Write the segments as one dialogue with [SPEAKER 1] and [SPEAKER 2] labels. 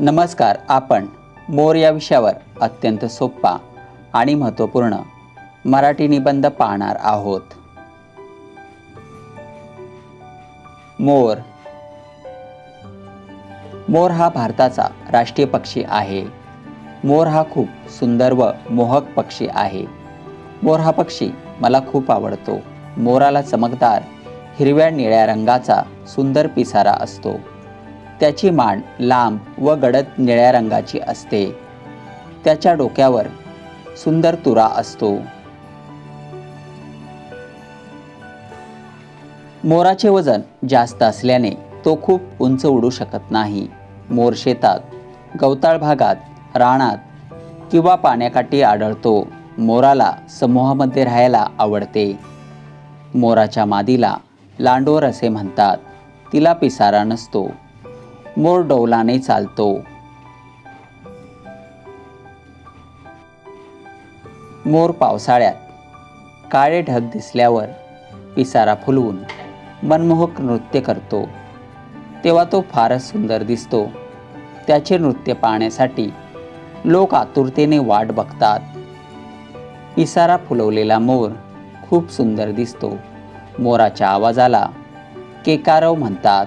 [SPEAKER 1] नमस्कार आपण मोर या विषयावर अत्यंत सोपा आणि महत्त्वपूर्ण मराठी निबंध पाहणार आहोत. मोर. मोर हा भारताचा राष्ट्रीय पक्षी आहे. मोर हा खूप सुंदर व मोहक पक्षी आहे. मोर हा पक्षी मला खूप आवडतो. मोराला चमकदार हिरव्या निळ्या रंगाचा सुंदर पिसारा असतो. त्याची मान लांब व गडद निळ्या रंगाची असते. त्याच्या डोक्यावर सुंदर तुरा असतो. मोराचे वजन जास्त असल्याने तो खूप उंच उडू शकत नाही. मोर शेतात गवताळ भागात रानात किंवा पाण्याकाठी आढळतो. मोराला समूहामध्ये राहायला आवडते. मोराच्या मादीला लांडोर असे म्हणतात. तिला पिसारा नसतो. मोर डौलाने चालतो. मोर पावसाळ्यात काळे ढग दिसल्यावर पिसारा फुलवून मनमोहक नृत्य करतो. तेव्हा तो फारच सुंदर दिसतो. त्याचे नृत्य पाहण्यासाठी लोक आतुरतेने वाट बघतात. पिसारा फुलवलेला मोर खूप सुंदर दिसतो. मोराच्या आवाजाला केकारव म्हणतात.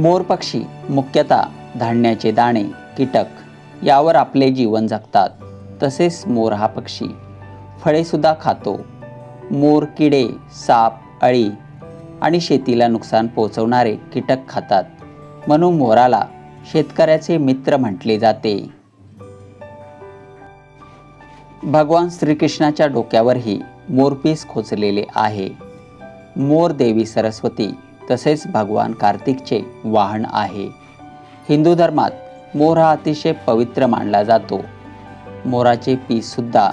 [SPEAKER 1] मोर पक्षी मुख्यतः धान्याचे दाणे कीटक यावर आपले जीवन जगतात. तसेच मोर हा पक्षी. फळेसुद्धा खातो. मोर किडे साप अळी आणि शेतीला नुकसान पोचवणारे कीटक खातात. म्हणून मोराला शेतकऱ्याचे मित्र म्हटले जाते. भगवान श्रीकृष्णाच्या डोक्यावरही मोरपीस खोचलेले आहे. मोर देवी सरस्वती तसेच भगवान कार्तिकचे वाहन आहे. हिंदू धर्मात मोर हा अतिशय पवित्र मानला जातो. मोराचे पीससुद्धा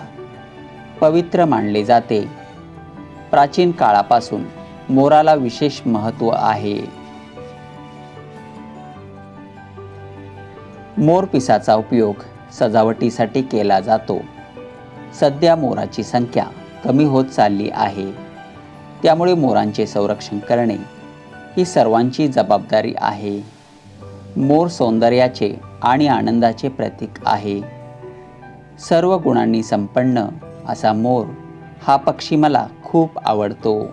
[SPEAKER 1] पवित्र मानले जाते. प्राचीन काळापासून मोराला विशेष महत्त्व आहे. मोर पिसाचा उपयोग सजावटीसाठी केला जातो. सध्या मोराची संख्या कमी होत चालली आहे. त्यामुळे मोरांचे संरक्षण करणे ही सर्वांची जबाबदारी आहे. मोर सौंदर्याचे आणि आनंदाचे प्रतीक आहे. सर्व गुणांनी संपन्न असा मोर हा पक्षी मला खूप आवडतो.